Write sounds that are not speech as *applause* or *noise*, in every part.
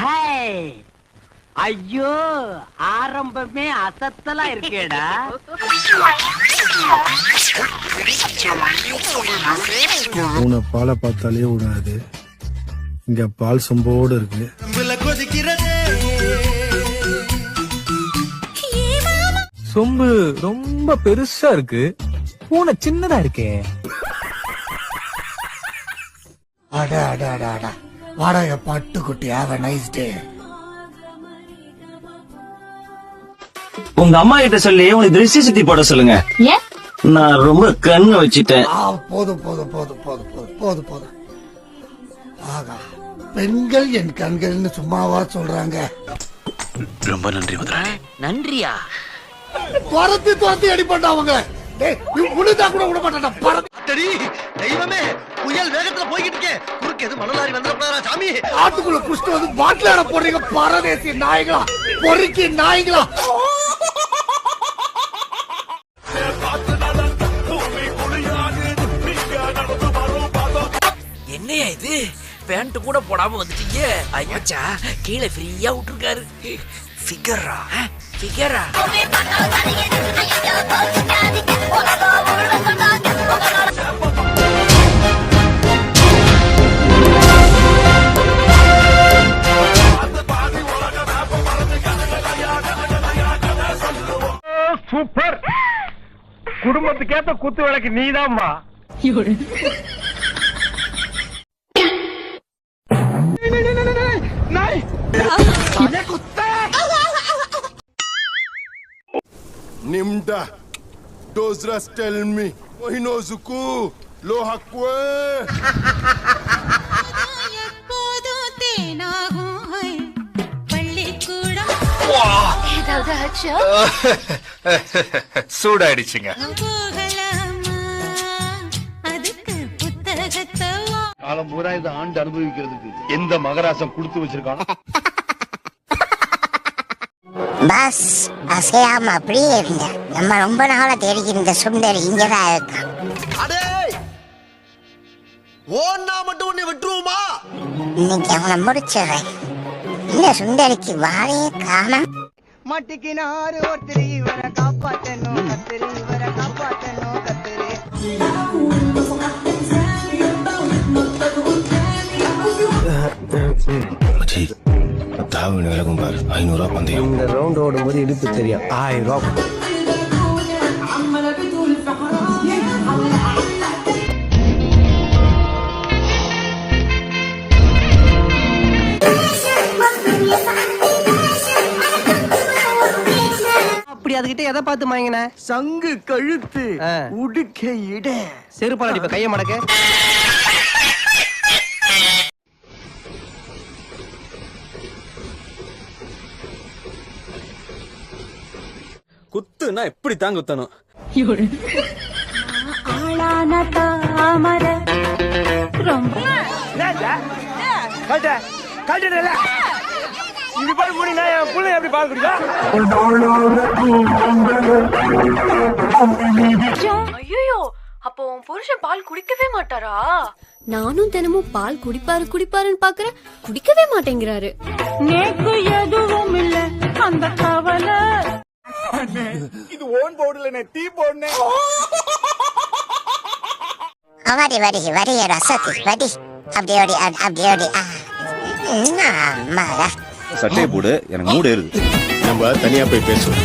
Hi. ஐயோ ஆரம்பமே அசத்தலா இருக்கேடா. பூனை பாலை பார்த்தாலே விடாது இங்க பால் சொம்போடு இருக்கு. சொம்பு ரொம்ப பெருசா இருக்கு. பூனை சின்னதா இருக்கே. அட அட அட அட. வாடகை பட்டுக்குட்டி. ஹாவ் நைஸ் டே உங்க அம்மா கிட்ட சொல்லி உனக்கு திருஷ்டி சுத்தி போட சொல்லுங்க. நான் ரொம்ப கண்ணு வச்சிட்டேன். போதும் போதும் போதும் போதும் போதும் போதும் போதும். ஆகா பெண்கள் என் கண்கள்னு சும்மாவா சொல்றாங்க. ரொம்ப நன்றி முதலாளி நன்றியா? துரத்தி துரத்தி அடிப்பட்டா அவங்க. டேய் நீ உழுதா கூட விட மாட்டா பறந்து. அடடி தெய்வமே புயல் வேகத்துல போய்கிட்டு இருக்கேன் குறுக்கு எது மணலாரி வந்துடக்கூடாதா சாமி? ஆட்டுக்குள்ள குஷ்டு வந்து பாட்டிலாட போடுறீங்க பரதேசி நாய்களா. பொறுக்கி நாய்களா என்னையா இது? பேண்ட் கூட போடாம வந்துட்டீங்க. ஐயாச்சா கீழே ஃப்ரீயா விட்டுருக்காரு. ஃபிகரா ஃபிகரா சூப்பர் குடும்பத்துக்கேத்த குத்து விளக்கு நீதாம்மா. Nimda. Dozras tell me. Ohinozuku. Lohakwe. *laughs* சூடாயிடுச்சுங்க காலம் பூரா இதை ஆண்டு அனுபவிக்கிறதுக்கு எந்த மகராசம் கொடுத்து வச்சிருக்கானோ *laughs* பாஸ் அசையாம அப்படியே இருங்க நம்ம ரொம்ப நாளா தேடிக்கிற இந்த சுந்தரி இங்கதான் இருக்கான் அடே ஓன்னா மட்டும் உன்னை விட்டுருவோமா? இன்னைக்கு அவனை முடிச்சிடுறேன் இந்த சுந்தரிக்கு வாழையே காணோம் மாட்டிக்கினாரு ஒருத்தர் இவரை காப்பாத்தணும் கத்திரி இவரை காப்பாத்தணும் கத்திரி. தாவின விலகும் பாரு. ஐநூறு ரூபாய் பந்தயம். இந்த ரவுண்ட் ஓடும்போது இடுப்பு தெரியும். ஆயிரம் ரூபாய் எதை பார்த்து மாங்கின சங்கு கழுத்து உடுக்க இட செருப்பால் அடிப்ப கைய மடக்க குத்துனா எப்படி தான் குத்தணும் ஆளான தாமர ரொம்ப கட்ட கட்டுடல இது பால் முடினா என் புள்ள எப்படி பால் ஐயோ அப்போ உன் புருஷன் பால் குடிக்கவே மாட்டாரா? நானும் தினமும் பால் குடிப்பாரு குடிப்பாருன்னு பாக்குறேன். குடிக்கவே மாட்டேங்கிறாரு. நேக்கு எதுவும் இல்ல அந்த கவலை. இது ஓன் போர்டுல டீ போடுனே. அவரி வரி வரிய ரசத்தி வடி. அப்படியோடி அப்படியோடி ஆ. அம்மாடா. சட்டையை போடு. எனக்கு மூடு ஏறுது நம்ம தனியா போய் பேசுவோம்.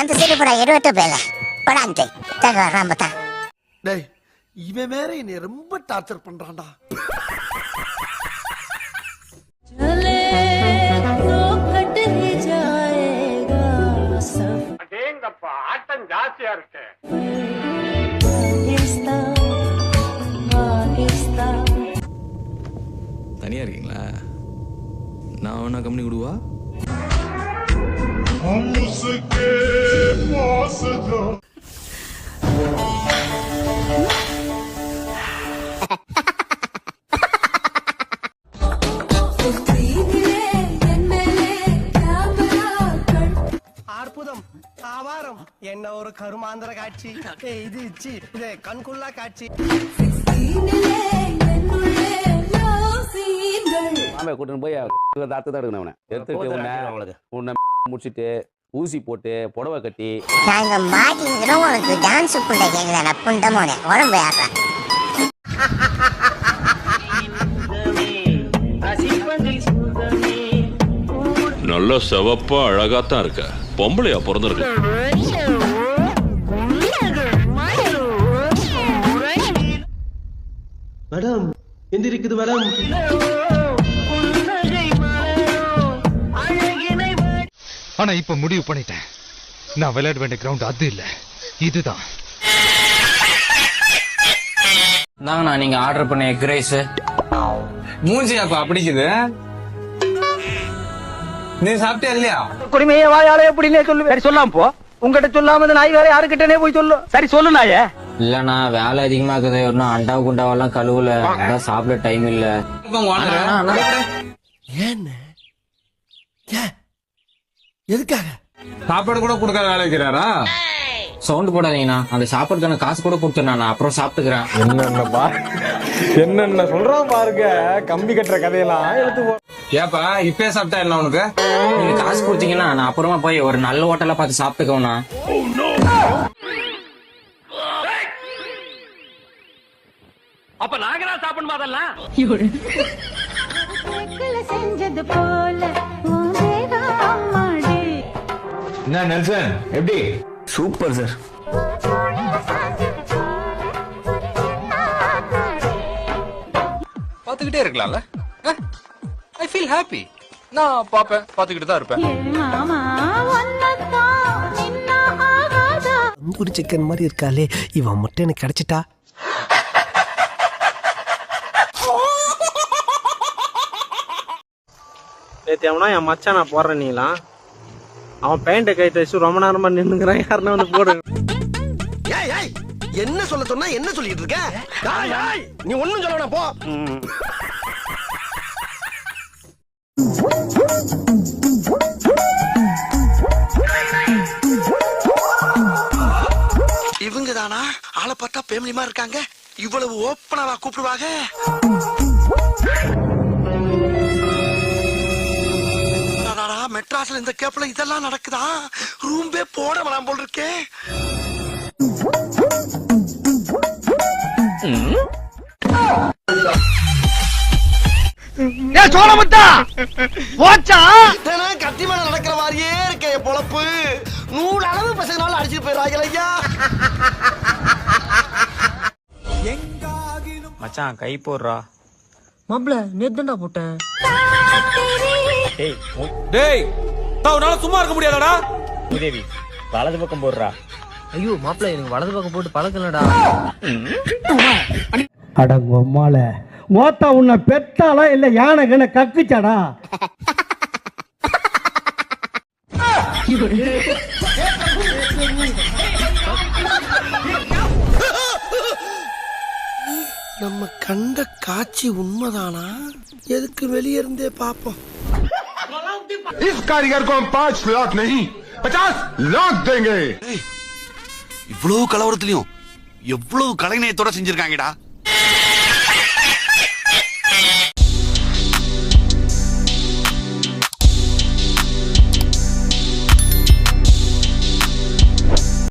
அந்த சிறுபுற இருபட்டு பேல படாந்து தக ராம்பத்தா டேய் இவன் வேற என்னை ரொம்ப டார்ச்சர் பண்றான்டா. ஆட்டம் ஜாஸ்தியா இருக்கு. நான் வேணா கம்பெனி விடுவா அற்புதம் ஆவாரம் என்ன ஒரு கருமாந்திர காட்சி? இது இச்சு இது கண்குள்ளா காட்சி. மாமே கூட்டின்னு போய் தாத்து தான் இருக்கணும் அவனை. எடுத்துட்டு உன்னை உன்னை முடிச்சிட்டு ஊசி போட்டு புடவை கட்டி நாங்க மாட்டிங்கிறோம் உனக்கு டான்ஸ் புண்டை கேக்குதாடா புண்டமோனே உடம்பு யாரா நல்ல செவப்பா அழகாத்தான் இருக்க. பொம்பளையா பிறந்திருக்கு. மேடம் எந்திரிக்குது மேடம். ஆனா இப்ப முடிவு பண்ணிட்டேன். நான் விளையாட வேண்டிய கிரவுண்ட் அது இல்ல. இதுதான். தாங்கண்ணா நீங்க ஆர்டர் பண்ண எக் ரைஸ் மூஞ்சி அப்ப அப்படிக்குது? நீ சாப்பிட்டியா இல்லையா? குடிமைய வாயால எப்படின்னே சொல்லு. சரி சொல்லாம போ. உங்ககிட்ட சொல்லாம நாய் வேற யாருக்கிட்டனே போய் சொல்லு. சரி சொல்லு நாயே. இல்லண்ணா வேலை அதிகமா இருக்குது. இன்னும் அண்டா குண்டாவெல்லாம் கழுவுல. சாப்பிட டைம் இல்ல. எதுக்காக? சாப்பாடு கூட கொடுக்க வேலை வைக்கிறாரா? சவுண்ட் போடாதீங்கண்ணா அந்த சாப்பாடுக்கான காசு கூட கொடுத்துருண்ணா அப்புறம் சாப்பிட்டுக்கிறேன். என்னென்ன பா என்னென்ன சொல்றான் பாருங்க கம்பி கட்டுற கதையெல்லாம் எடுத்து போ. ஏப்பா இப்பயே சாப்பிட்டா என்ன உனக்கு? நீங்க காசு கொடுத்தீங்கன்னா நான் அப்புறமா போய் ஒரு நல்ல ஹோட்டலா பார்த்து சாப்பிட்டுக்கோண்ணா அப்ப நாங்க தான் சாப்பிடணுமா அதெல்லாம்? செஞ்சது போல என்ன நெல்சன்? எப்படி? Super sir. பாத்துக்கிட்டே இருக்கலாம்ல. ஐ ஃபீல் ஹாப்பி நான் பாப்பேன் பாத்துக்கிட்டு தான் இருப்பேன். தந்தூரி சிக்கன் மாதிரி இருக்காளே இவன் மட்டும் எனக்கு கிடைச்சிட்டா? தேவனா என் மச்சான் நான் போடுறேன் நீலாம்? அவன் பேண்ட்டை கை தச்சு ரொம்ப நேரமா நின்னுங்கிறான் யாருன்னா வந்து போடு. ஏய் ஏய் என்ன சொல்ல சொன்னா என்ன சொல்லிட்டு இருக்க? நீ ஒண்ணும் சொல்ல போ. இவங்க தானா ஆளை பார்த்தா ஃபேமிலிமா இருக்காங்க. இவ்வளவு ஓப்பனாவா கூப்பிடுவாங்க? மெட்ராஸ்ல இந்த கேப்ல இதெல்லாம் நடக்குதா? ரூம்பே போட வேணாம் போல் இருக்கே சோழமுத்தா! போச்சா? தினம் கத்தி மேல நடக்கிற மாதிரியே இருக்க பொழப்பு. நூறு அளவு பசங்களால அடிச்சுட்டு போயிடுறாங்க ஐயா. மச்சான் கை போடுறா. மாப்பிள நேத்துடா போட்டேன். டேய் உன்னால சும்மா இருக்க முடியாதாடா? உதவி வலது பக்கம் போடுறா. ஐயோ மாப்பிள எனக்கு வலது பக்கம் போட்டு பழக்கலடா. அடங்க உம்மால மோத்தா உன்னை பெத்தாளா இல்ல யானை கண்ண கக்குச்சாடா? நம்ம கண்ட காட்சி உண்மைதானா? எதுக்கு வெளியே இருந்தே பாப்போம். इस कारीगर को हम पाँच लाख नहीं पचास लाख देंगे இவ்வளவு கலவரத்திலையும் எவ்வளவு கலைநயத்தோட செஞ்சிருக்காங்கடா